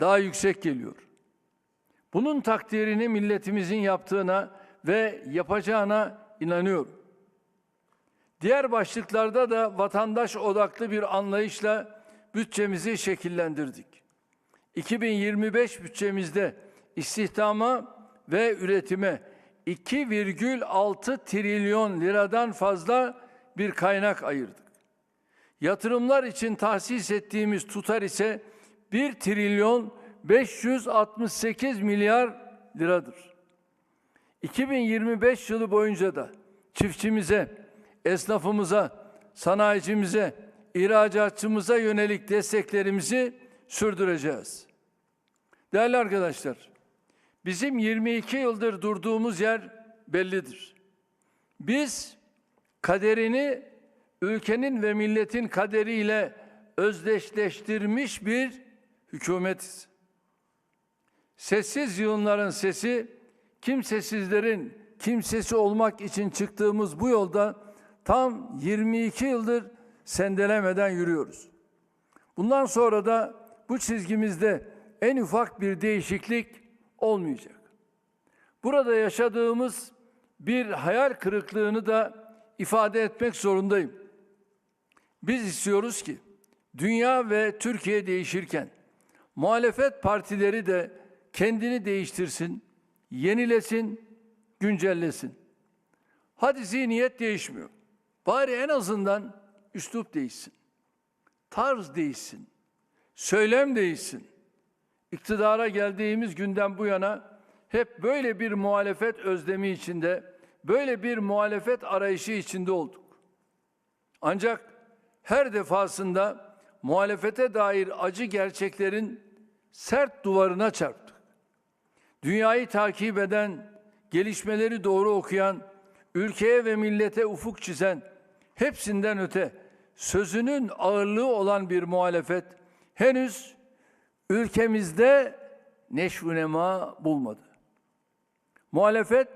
daha yüksek geliyor. Bunun takdirini milletimizin yaptığına ve yapacağına inanıyorum. Diğer başlıklarda da vatandaş odaklı bir anlayışla bütçemizi şekillendirdik. 2025 bütçemizde istihdama ve üretime 2,6 trilyon liradan fazla bir kaynak ayırdık. Yatırımlar için tahsis ettiğimiz tutar ise 1 trilyon 568 milyar liradır. 2025 yılı boyunca da çiftçimize, esnafımıza, sanayicimize, ihracatçımıza yönelik desteklerimizi sürdüreceğiz. Değerli arkadaşlar, bizim 22 yıldır durduğumuz yer bellidir. Biz kaderini ülkenin ve milletin kaderiyle özdeşleştirmiş bir hükümetiz. Sessiz yığınların sesi, kimsesizlerin kimsesi olmak için çıktığımız bu yolda tam 22 yıldır sendelemeden yürüyoruz. Bundan sonra da bu çizgimizde en ufak bir değişiklik olmayacak. Burada yaşadığımız bir hayal kırıklığını da ifade etmek zorundayım. Biz istiyoruz ki dünya ve Türkiye değişirken muhalefet partileri de kendini değiştirsin, yenilesin, güncellesin. Hadi zihniyet değişmiyor. Bari en azından üslup değişsin. Tarz değişsin. Söylem değişsin. İktidara geldiğimiz günden bu yana hep böyle bir muhalefet özlemi içinde, böyle bir muhalefet arayışı içinde olduk. Ancak her defasında muhalefete dair acı gerçeklerin sert duvarına çarptık. Dünyayı takip eden, gelişmeleri doğru okuyan, ülkeye ve millete ufuk çizen, hepsinden öte sözünün ağırlığı olan bir muhalefet henüz ülkemizde neşvünema bulmadı. Muhalefet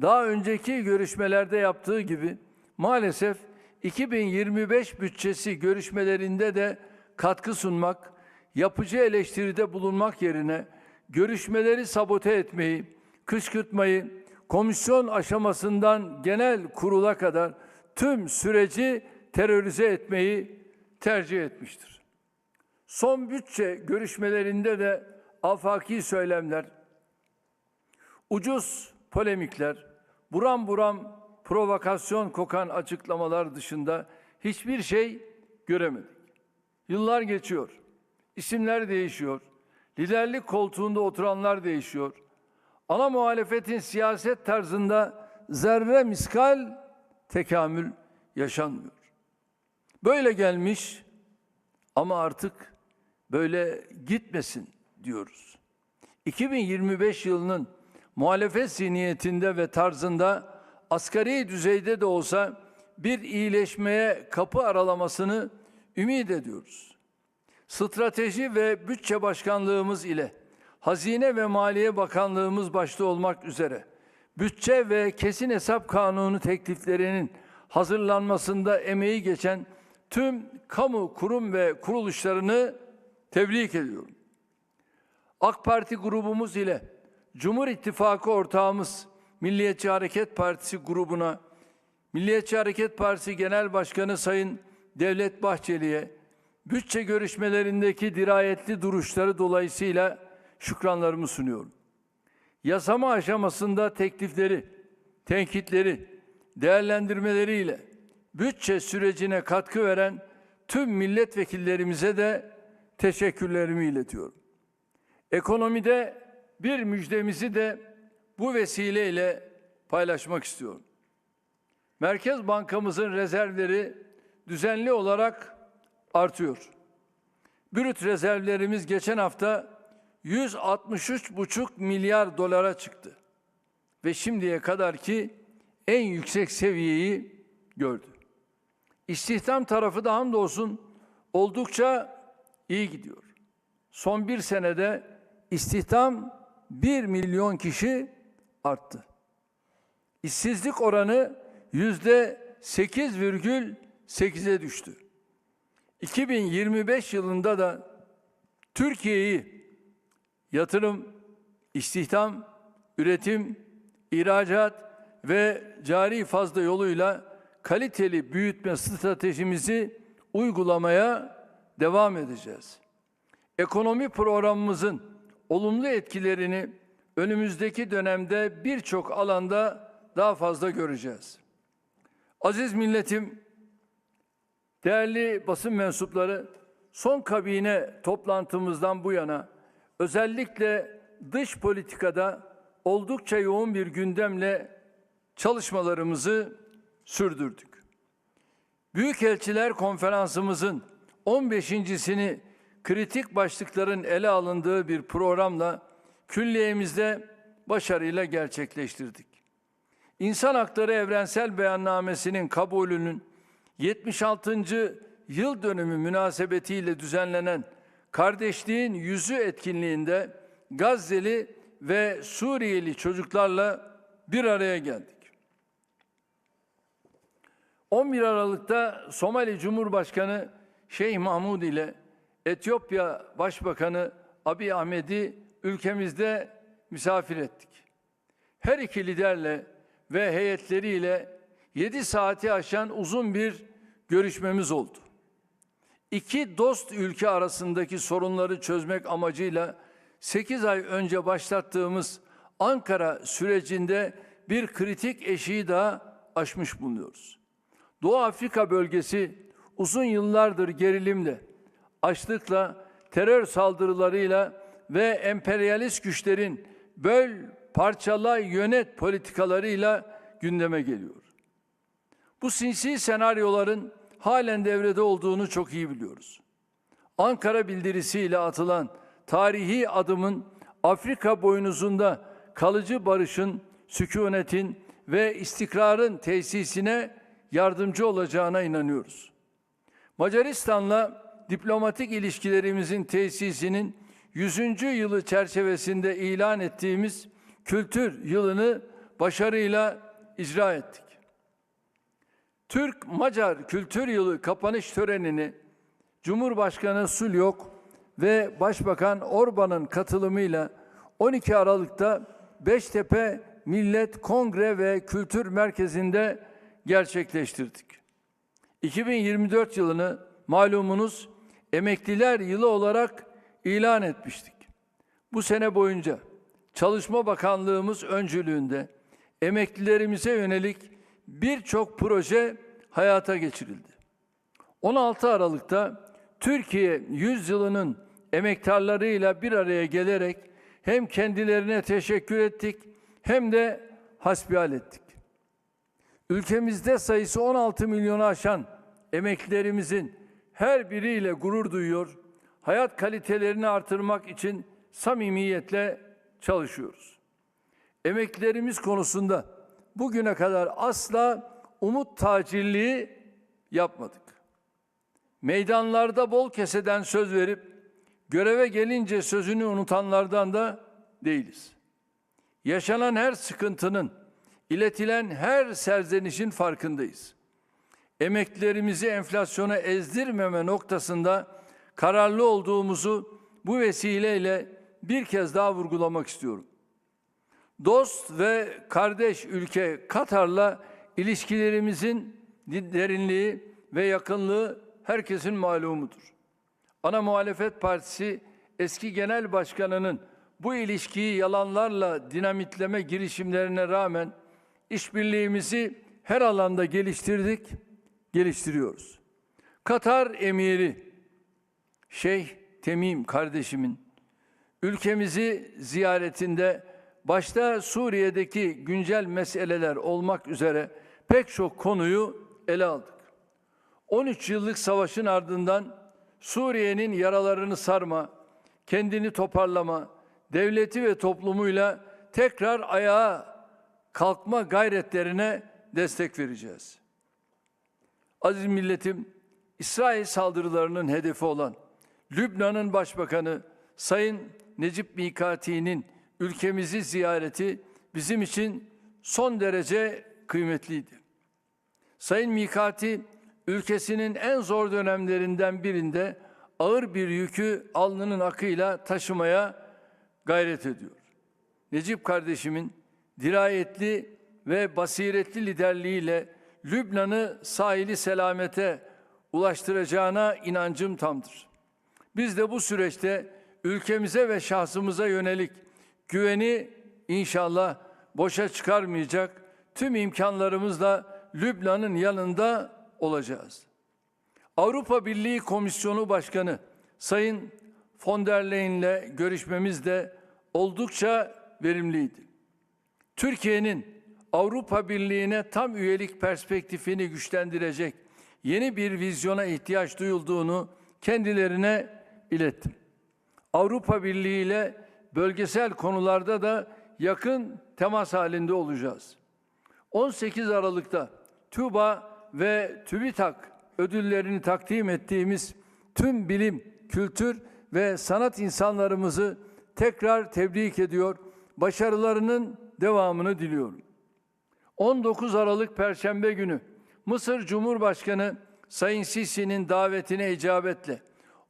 daha önceki görüşmelerde yaptığı gibi maalesef 2025 bütçesi görüşmelerinde de katkı sunmak, yapıcı eleştiride bulunmak yerine görüşmeleri sabote etmeyi, kışkırtmayı, komisyon aşamasından genel kurula kadar tüm süreci terörize etmeyi tercih etmiştir. Son bütçe görüşmelerinde de afaki söylemler, ucuz polemikler, buram buram provokasyon kokan açıklamalar dışında hiçbir şey göremedik. Yıllar geçiyor. İsimler değişiyor. Liderlik koltuğunda oturanlar değişiyor. Ana muhalefetin siyaset tarzında zerre miskal tekamül yaşanmıyor. Böyle gelmiş ama artık böyle gitmesin diyoruz. 2025 yılının muhalefet zihniyetinde ve tarzında asgari düzeyde de olsa bir iyileşmeye kapı aralamasını ümit ediyoruz. Strateji ve Bütçe Başkanlığımız ile Hazine ve Maliye Bakanlığımız başta olmak üzere bütçe ve kesin hesap kanunu tekliflerinin hazırlanmasında emeği geçen tüm kamu kurum ve kuruluşlarını tebrik ediyorum. AK Parti grubumuz ile Cumhur İttifakı ortağımız Milliyetçi Hareket Partisi grubuna, Milliyetçi Hareket Partisi Genel Başkanı Sayın Devlet Bahçeli'ye bütçe görüşmelerindeki dirayetli duruşları dolayısıyla şükranlarımı sunuyorum. Yasama aşamasında teklifleri, tenkitleri, değerlendirmeleriyle bütçe sürecine katkı veren tüm milletvekillerimize de teşekkürlerimi iletiyorum. Ekonomide bir müjdemizi de bu vesileyle paylaşmak istiyorum. Merkez Bankamızın rezervleri düzenli olarak artıyor. Brüt rezervlerimiz geçen hafta 163,5 milyar dolara çıktı. Ve şimdiye kadar ki en yüksek seviyeyi gördü. İstihdam tarafı da hamdolsun oldukça iyi gidiyor. Son bir senede istihdam 1 milyon kişi arttı. İşsizlik oranı yüzde 8,8'e düştü. 2025 yılında da Türkiye'yi yatırım, istihdam, üretim, ihracat ve cari fazla yoluyla kaliteli büyütme stratejimizi uygulamaya devam edeceğiz. Ekonomi programımızın olumlu etkilerini önümüzdeki dönemde birçok alanda daha fazla göreceğiz. Aziz milletim, değerli basın mensupları, son kabine toplantımızdan bu yana özellikle dış politikada oldukça yoğun bir gündemle çalışmalarımızı sürdürdük. Büyükelçiler Konferansımızın 15.sini kritik başlıkların ele alındığı bir programla külliyemizde başarıyla gerçekleştirdik. İnsan Hakları Evrensel Beyannamesi'nin kabulünün 76. yıl dönümü münasebetiyle düzenlenen Kardeşliğin Yüzü etkinliğinde Gazze'li ve Suriyeli çocuklarla bir araya geldik. 11 Aralık'ta Somali Cumhurbaşkanı Şeyh Mahmud ile Etiyopya Başbakanı Abiy Ahmed'i ülkemizde misafir ettik. Her iki liderle ve heyetleriyle 7 saati aşan uzun bir görüşmemiz oldu. İki dost ülke arasındaki sorunları çözmek amacıyla 8 ay önce başlattığımız Ankara sürecinde bir kritik eşiği daha aşmış bulunuyoruz. Doğu Afrika bölgesi uzun yıllardır gerilimle, açlıkla, terör saldırılarıyla ve emperyalist güçlerin böl, parçala, yönet politikalarıyla gündeme geliyor. Bu sinsi senaryoların halen devrede olduğunu çok iyi biliyoruz. Ankara bildirisiyle atılan tarihi adımın Afrika boynuzunda kalıcı barışın, sükunetin ve istikrarın tesisine yardımcı olacağına inanıyoruz. Macaristan'la diplomatik ilişkilerimizin tesisinin 100. yılı çerçevesinde ilan ettiğimiz kültür yılını başarıyla icra ettik. Türk-Macar Kültür Yılı kapanış törenini Cumhurbaşkanı Sulyok ve Başbakan Orban'ın katılımıyla 12 Aralık'ta Beştepe Millet Kongre ve Kültür Merkezi'nde gerçekleştirdik. 2024 yılını malumunuz Emekliler Yılı olarak ilan etmiştik. Bu sene boyunca Çalışma Bakanlığımız öncülüğünde emeklilerimize yönelik birçok proje hayata geçirildi. 16 Aralık'ta Türkiye 100 yılının emektarlarıyla bir araya gelerek hem kendilerine teşekkür ettik hem de hasbihal ettik. Ülkemizde sayısı 16 milyonu aşan emeklilerimizin her biriyle gurur duyuyor, hayat kalitelerini artırmak için samimiyetle çalışıyoruz. Emeklilerimiz konusunda bugüne kadar asla umut tacirliği yapmadık. Meydanlarda bol keseden söz verip göreve gelince sözünü unutanlardan da değiliz. Yaşanan her sıkıntının, iletilen her serzenişin farkındayız. Emeklilerimizi enflasyona ezdirmeme noktasında kararlı olduğumuzu bu vesileyle bir kez daha vurgulamak istiyorum. Dost ve kardeş ülke Katar'la ilişkilerimizin derinliği ve yakınlığı herkesin malumudur. Ana Muhalefet Partisi eski genel başkanının bu ilişkiyi yalanlarla dinamitleme girişimlerine rağmen işbirliğimizi her alanda geliştirdik, geliştiriyoruz. Katar emiri Şeyh Temim kardeşimin ülkemizi ziyaretinde başta Suriye'deki güncel meseleler olmak üzere pek çok konuyu ele aldık. 13 yıllık savaşın ardından Suriye'nin yaralarını sarma, kendini toparlama, devleti ve toplumuyla tekrar ayağa kalkma gayretlerine destek vereceğiz. Aziz milletim, İsrail saldırılarının hedefi olan Lübnan'ın başbakanı Sayın Necip Mikati'nin ülkemizi ziyareti bizim için son derece kıymetliydi. Sayın Mikati ülkesinin en zor dönemlerinden birinde ağır bir yükü alnının akıyla taşımaya gayret ediyor. Necip kardeşimin dirayetli ve basiretli liderliğiyle Lübnan'ı sahili selamete ulaştıracağına inancım tamdır. Biz de bu süreçte ülkemize ve şahsımıza yönelik güveni inşallah boşa çıkarmayacak tüm imkanlarımızla Lübnan'ın yanında olacağız. Avrupa Birliği Komisyonu Başkanı Sayın von der Leyen'le görüşmemiz de oldukça verimliydi. Türkiye'nin Avrupa Birliği'ne tam üyelik perspektifini güçlendirecek yeni bir vizyona ihtiyaç duyulduğunu kendilerine ilettim. Avrupa Birliği ile bölgesel konularda da yakın temas halinde olacağız. 18 Aralık'ta TÜBA ve TÜBİTAK ödüllerini takdim ettiğimiz tüm bilim, kültür ve sanat insanlarımızı tekrar tebrik ediyor, başarılarının devamını diliyorum. 19 Aralık Perşembe günü Mısır Cumhurbaşkanı Sayın Sisi'nin davetine icabetle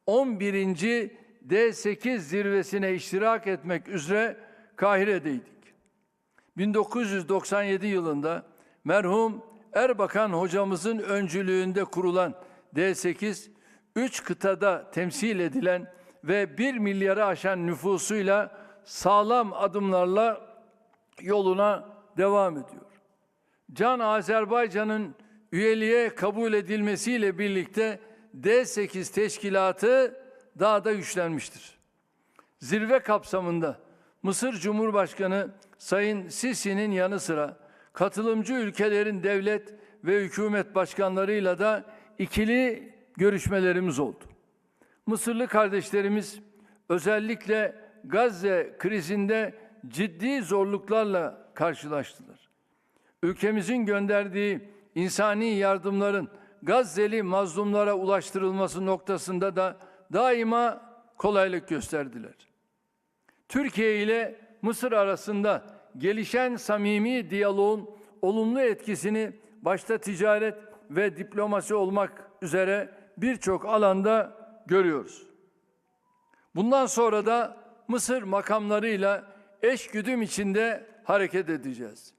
11. D8 zirvesine iştirak etmek üzere Kahire'deydik. 1997 yılında merhum Erbakan hocamızın öncülüğünde kurulan D8, 3 kıtada temsil edilen ve 1 milyarı aşan nüfusuyla sağlam adımlarla yoluna devam ediyor. Can Azerbaycan'ın üyeliğe kabul edilmesiyle birlikte D8 teşkilatı daha da güçlenmiştir. Zirve kapsamında Mısır Cumhurbaşkanı Sayın Sisi'nin yanı sıra katılımcı ülkelerin devlet ve hükümet başkanlarıyla da ikili görüşmelerimiz oldu. Mısırlı kardeşlerimiz özellikle Gazze krizinde ciddi zorluklarla karşılaştılar. Ülkemizin gönderdiği insani yardımların Gazze'li mazlumlara ulaştırılması noktasında da daima kolaylık gösterdiler. Türkiye ile Mısır arasında gelişen samimi diyaloğun olumlu etkisini başta ticaret ve diplomasi olmak üzere birçok alanda görüyoruz. Bundan sonra da Mısır makamlarıyla eş güdüm içinde hareket edeceğiz.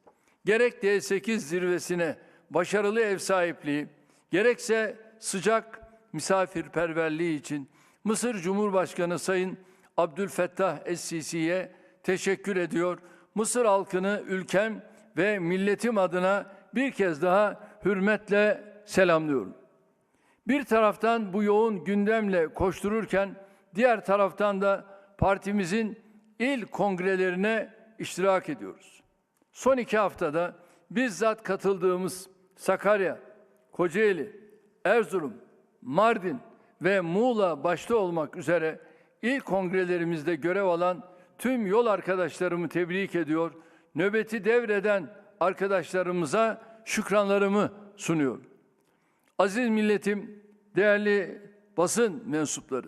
Gerek D8 zirvesine başarılı ev sahipliği, gerekse sıcak misafirperverliği için Mısır Cumhurbaşkanı Sayın Abdülfettah Es-Sisi'ye teşekkür ediyor. Mısır halkını ülkem ve milletim adına bir kez daha hürmetle selamlıyorum. Bir taraftan bu yoğun gündemle koştururken diğer taraftan da partimizin il kongrelerine iştirak ediyoruz. Son iki haftada bizzat katıldığımız Sakarya, Kocaeli, Erzurum, Mardin ve Muğla başta olmak üzere il kongrelerimizde görev alan tüm yol arkadaşlarımı tebrik ediyor. Nöbeti devreden arkadaşlarımıza şükranlarımı sunuyorum. Aziz milletim, değerli basın mensupları.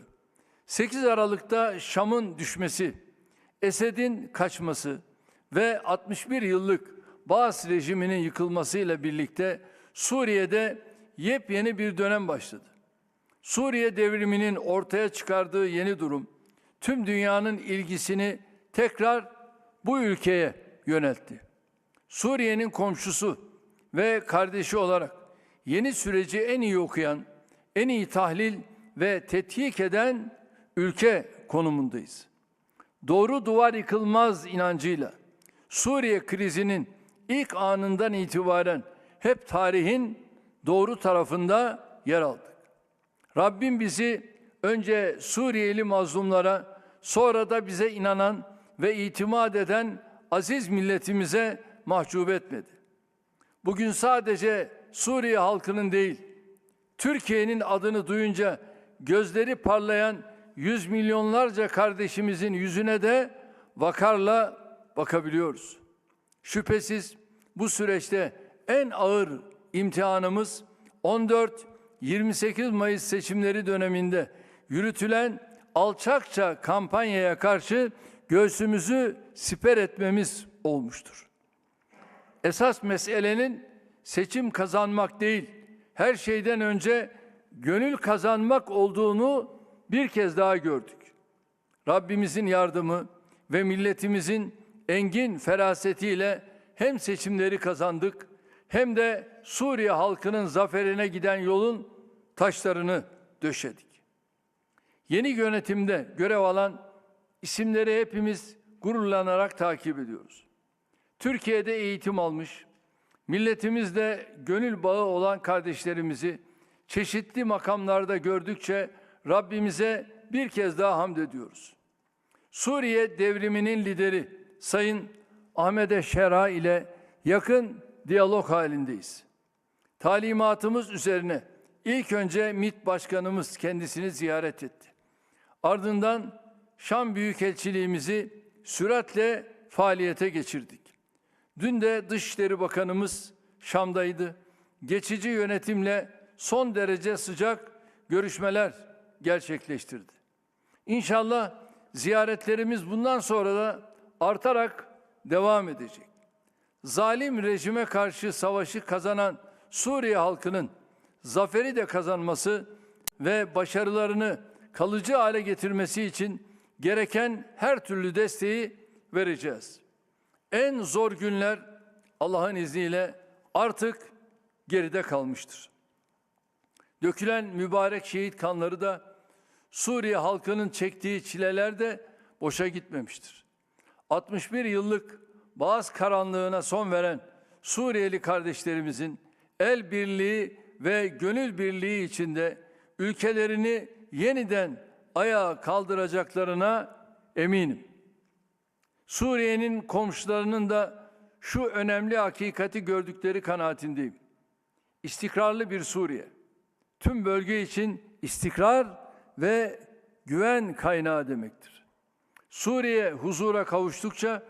8 Aralık'ta Şam'ın düşmesi, Esed'in kaçması ve 61 yıllık Baas rejiminin yıkılmasıyla birlikte Suriye'de yepyeni bir dönem başladı. Suriye devriminin ortaya çıkardığı yeni durum tüm dünyanın ilgisini tekrar bu ülkeye yöneltti. Suriye'nin komşusu ve kardeşi olarak yeni süreci en iyi okuyan, en iyi tahlil ve tetkik eden ülke konumundayız. Doğru duvar yıkılmaz inancıyla Suriye krizinin ilk anından itibaren hep tarihin doğru tarafında yer aldık. Rabbim bizi önce Suriyeli mazlumlara, sonra da bize inanan ve itimat eden aziz milletimize mahcup etmedi. Bugün sadece Suriye halkının değil, Türkiye'nin adını duyunca gözleri parlayan yüz milyonlarca kardeşimizin yüzüne de vakarla bakabiliyoruz. Şüphesiz bu süreçte en ağır imtihanımız 14-28 Mayıs seçimleri döneminde yürütülen alçakça kampanyaya karşı göğsümüzü siper etmemiz olmuştur. Esas meselenin seçim kazanmak değil, her şeyden önce gönül kazanmak olduğunu bir kez daha gördük. Rabbimizin yardımı ve milletimizin engin ferasetiyle hem seçimleri kazandık hem de Suriye halkının zaferine giden yolun taşlarını döşedik. Yeni yönetimde görev alan isimleri hepimiz gururlanarak takip ediyoruz. Türkiye'de eğitim almış, milletimizle gönül bağı olan kardeşlerimizi çeşitli makamlarda gördükçe Rabbimize bir kez daha hamd ediyoruz. Suriye devriminin lideri Sayın Ahmet Şera ile yakın diyalog halindeyiz. Talimatımız üzerine ilk önce MİT Başkanımız kendisini ziyaret etti. Ardından Şam Büyükelçiliğimizi süratle faaliyete geçirdik. Dün de Dışişleri Bakanımız Şam'daydı. Geçici yönetimle son derece sıcak görüşmeler gerçekleştirdi. İnşallah ziyaretlerimiz bundan sonra da artarak devam edecek. Zalim rejime karşı savaşı kazanan Suriye halkının zaferi de kazanması ve başarılarını kalıcı hale getirmesi için gereken her türlü desteği vereceğiz. En zor günler Allah'ın izniyle artık geride kalmıştır. Dökülen mübarek şehit kanları da Suriye halkının çektiği çileler de boşa gitmemiştir. 61 yıllık Bağız karanlığına son veren Suriyeli kardeşlerimizin el birliği ve gönül birliği içinde ülkelerini yeniden ayağa kaldıracaklarına eminim. Suriye'nin komşularının da şu önemli hakikati gördükleri kanaatindeyim. İstikrarlı bir Suriye. Tüm bölge için istikrar ve güven kaynağı demektir. Suriye huzura kavuştukça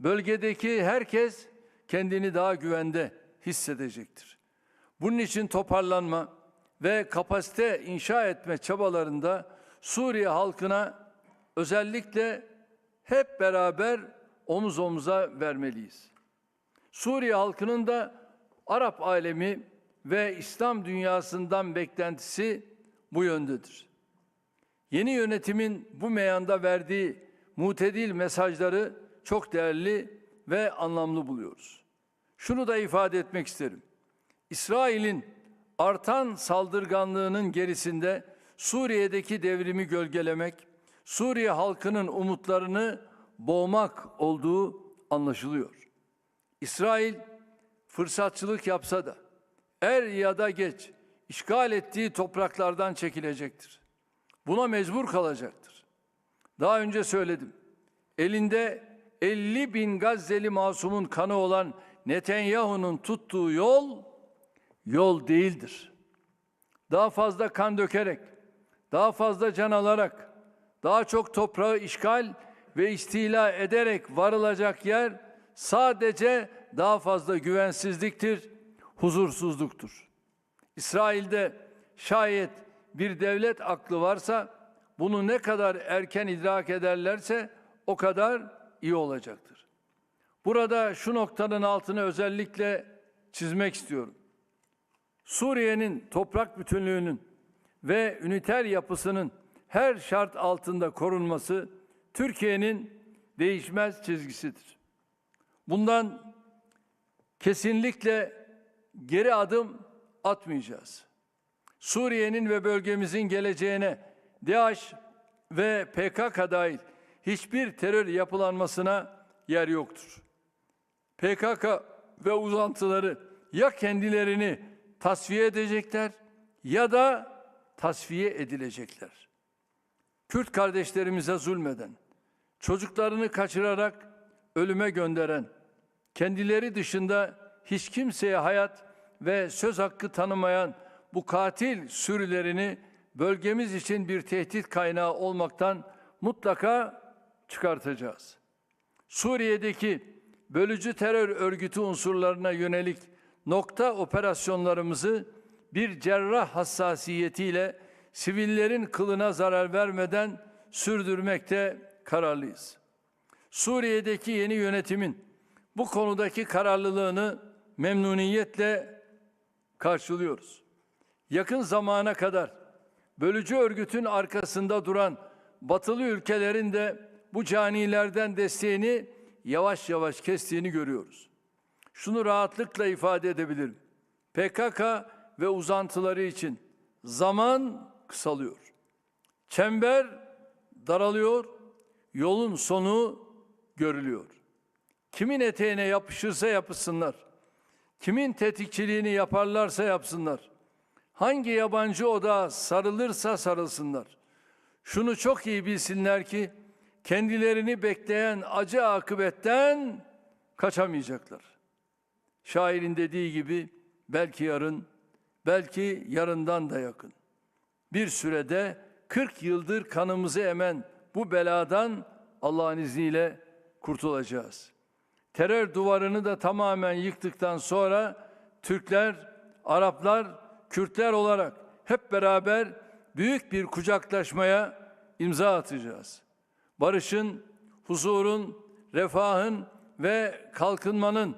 bölgedeki herkes kendini daha güvende hissedecektir. Bunun için toparlanma ve kapasite inşa etme çabalarında Suriye halkına özellikle hep beraber omuz omuza vermeliyiz. Suriye halkının da Arap alemi ve İslam dünyasından beklentisi bu yöndedir. Yeni yönetimin bu meyanda verdiği mutedil mesajları çok değerli ve anlamlı buluyoruz. Şunu da ifade etmek isterim. İsrail'in artan saldırganlığının gerisinde Suriye'deki devrimi gölgelemek, Suriye halkının umutlarını boğmak olduğu anlaşılıyor. İsrail fırsatçılık yapsa da er ya da geç işgal ettiği topraklardan çekilecektir. Buna mecbur kalacaktır. Daha önce söyledim. Elinde 50 bin Gazze'li masumun kanı olan Netanyahu'nun tuttuğu yol yol değildir. Daha fazla kan dökerek, daha fazla can alarak, daha çok toprağı işgal ve istila ederek varılacak yer sadece daha fazla güvensizliktir, huzursuzluktur. İsrail'de şayet bir devlet aklı varsa bunu ne kadar erken idrak ederlerse o kadar iyi olacaktır. Burada şu noktanın altını özellikle çizmek istiyorum. Suriye'nin toprak bütünlüğünün ve üniter yapısının her şart altında korunması Türkiye'nin değişmez çizgisidir. Bundan kesinlikle geri adım atmayacağız. Suriye'nin ve bölgemizin geleceğine DAEŞ ve PKK dahil hiçbir terör yapılanmasına yer yoktur. PKK ve uzantıları ya kendilerini tasfiye edecekler ya da tasfiye edilecekler. Kürt kardeşlerimize zulmeden, çocuklarını kaçırarak ölüme gönderen, kendileri dışında hiç kimseye hayat ve söz hakkı tanımayan bu katil sürülerini bölgemiz için bir tehdit kaynağı olmaktan mutlaka çıkartacağız. Suriye'deki bölücü terör örgütü unsurlarına yönelik nokta operasyonlarımızı bir cerrah hassasiyetiyle sivillerin kılına zarar vermeden sürdürmekte kararlıyız. Suriye'deki yeni yönetimin bu konudaki kararlılığını memnuniyetle karşılıyoruz. Yakın zamana kadar bölücü örgütün arkasında duran batılı ülkelerin de bu canilerden desteğini yavaş yavaş kestiğini görüyoruz. Şunu rahatlıkla ifade edebilirim. PKK ve uzantıları için zaman kısalıyor. Çember daralıyor, yolun sonu görülüyor. Kimin eteğine yapışırsa yapışsınlar. Kimin tetikçiliğini yaparlarsa yapsınlar. Hangi yabancı oda sarılırsa sarılsınlar. Şunu çok iyi bilsinler ki kendilerini bekleyen acı akıbetten kaçamayacaklar. Şairin dediği gibi belki yarın, belki yarından da yakın. Bir sürede 40 yıldır kanımızı emen bu beladan Allah'ın izniyle kurtulacağız. Terör duvarını da tamamen yıktıktan sonra Türkler, Araplar, Kürtler olarak hep beraber büyük bir kucaklaşmaya imza atacağız. Barışın, huzurun, refahın ve kalkınmanın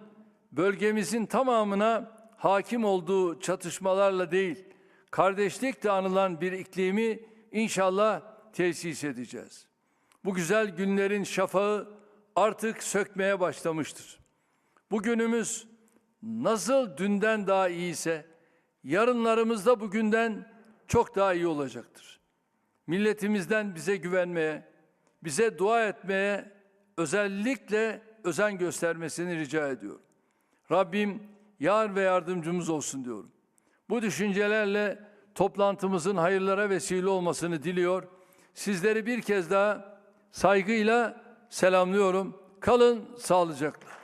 bölgemizin tamamına hakim olduğu çatışmalarla değil, kardeşlikle anılan bir iklimi inşallah tesis edeceğiz. Bu güzel günlerin şafağı artık sökmeye başlamıştır. Bugünümüz nasıl dünden daha iyiyse yarınlarımız da bugünden çok daha iyi olacaktır. Milletimizden bize güvenmeye, bize dua etmeye özellikle özen göstermesini rica ediyorum. Rabbim yar ve yardımcımız olsun diyorum. Bu düşüncelerle toplantımızın hayırlara vesile olmasını diliyor. Sizleri bir kez daha saygıyla selamlıyorum. Kalın sağlıcakla.